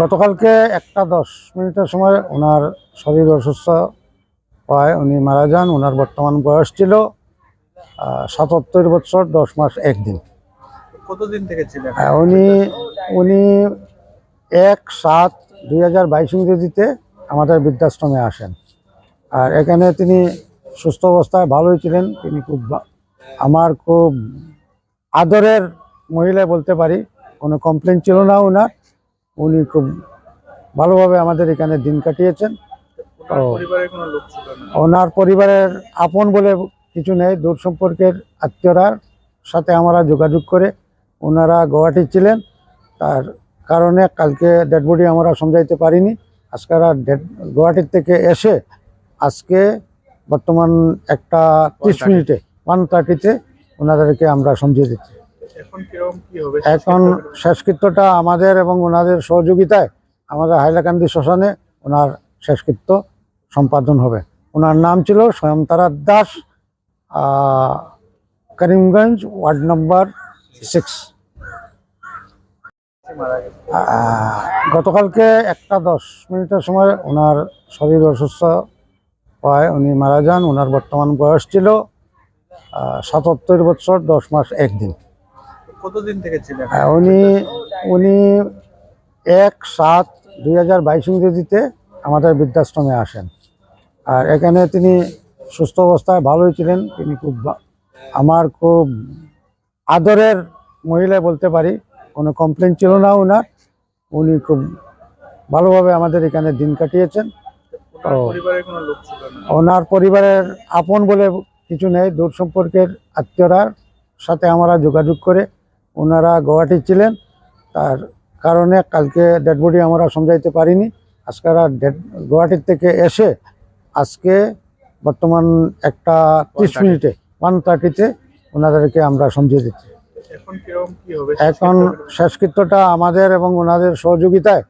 গতকালকে একটা দশ মিনিটের সময় ওনার শরীর অসুস্থ হয়, উনি মারা যান ওনার বর্তমান বয়স ছিল। সাতাত্তর বছর দশ মাস একদিন। কতদিন থেকে ছিলেন? উনি উনি এক সাত দুই হাজার বাইশ ইংরেজিতে আমাদের বৃদ্ধাশ্রমে আসেন। আর এখানে তিনি সুস্থ অবস্থায় ভালোই ছিলেন। তিনি খুব আমার খুব আদরের মহিলা বলতে পারি। কোনো কমপ্লেন ছিল না ওনার উনি খুব ভালোভাবে আমাদের এখানে দিন কাটিয়েছেন। ওনার পরিবারের আপন বলে কিছু নেই দূর সম্পর্কের আত্মীয়রার সাথে আমরা যোগাযোগ করে ওনারা গুয়াহাটি ছিলেন। তার কারণে কালকে ডেড বডি আমরা সমঝাইতে পারিনি। আজকারা ডেড গুয়াহাটির থেকে এসে আজকে বর্তমান একটা ত্রিশ মিনিটে ওয়ান থার্টিতে ওনাদেরকে আমরা সমঝিয়ে দিচ্ছি। এখন শেষকৃত্যটা আমাদের এবং ওনাদের সহযোগিতায় আমাদের হাইলাকান্দি শ্মশানে ওনার শেষকৃত্য সম্পাদন হবে। ওনার নাম ছিল Swayamtara Das. Karimganj ward number six গতকালকে একটা দশ মিনিটের সময় ওনার শরীর অসুস্থ হয় উনি মারা যান ওনার বর্তমান বয়স ছিল সাতাত্তর বছর দশ মাস একদিন। কতদিন থেকে ছিলেন? উনি উনি এক সাত দুই হাজার বাইশ ইংরেজিতে আমাদের বৃদ্ধাশ্রমে আসেন। আর এখানে তিনি সুস্থ অবস্থায় ভালোই ছিলেন তিনি খুব আমার খুব আদরের মহিলা বলতে পারি কোনো কমপ্লেন ছিল না ওনার উনি খুব ভালোভাবে আমাদের এখানে দিন কাটিয়েছেন। ওনার। পরিবারের আপন বলে কিছু নেই দূর সম্পর্কের আত্মীয়রার সাথে আমরা যোগাযোগ করে ওনারা গুয়াহাটি ছিলেন। তার কারণে কালকে ডেড বডি আমরা সমঝাইতে পারিনি। আজকারা ডেড গুয়াহাটির থেকে এসে আজকে বর্তমান একটা ত্রিশ মিনিটে ওয়ান থার্টিতে ওনাদেরকে আমরা সমঝিয়ে দিচ্ছি। এখন কীরকম কি হবে? এখন শেষকৃত্যটা আমাদের এবং ওনাদের সহযোগিতায়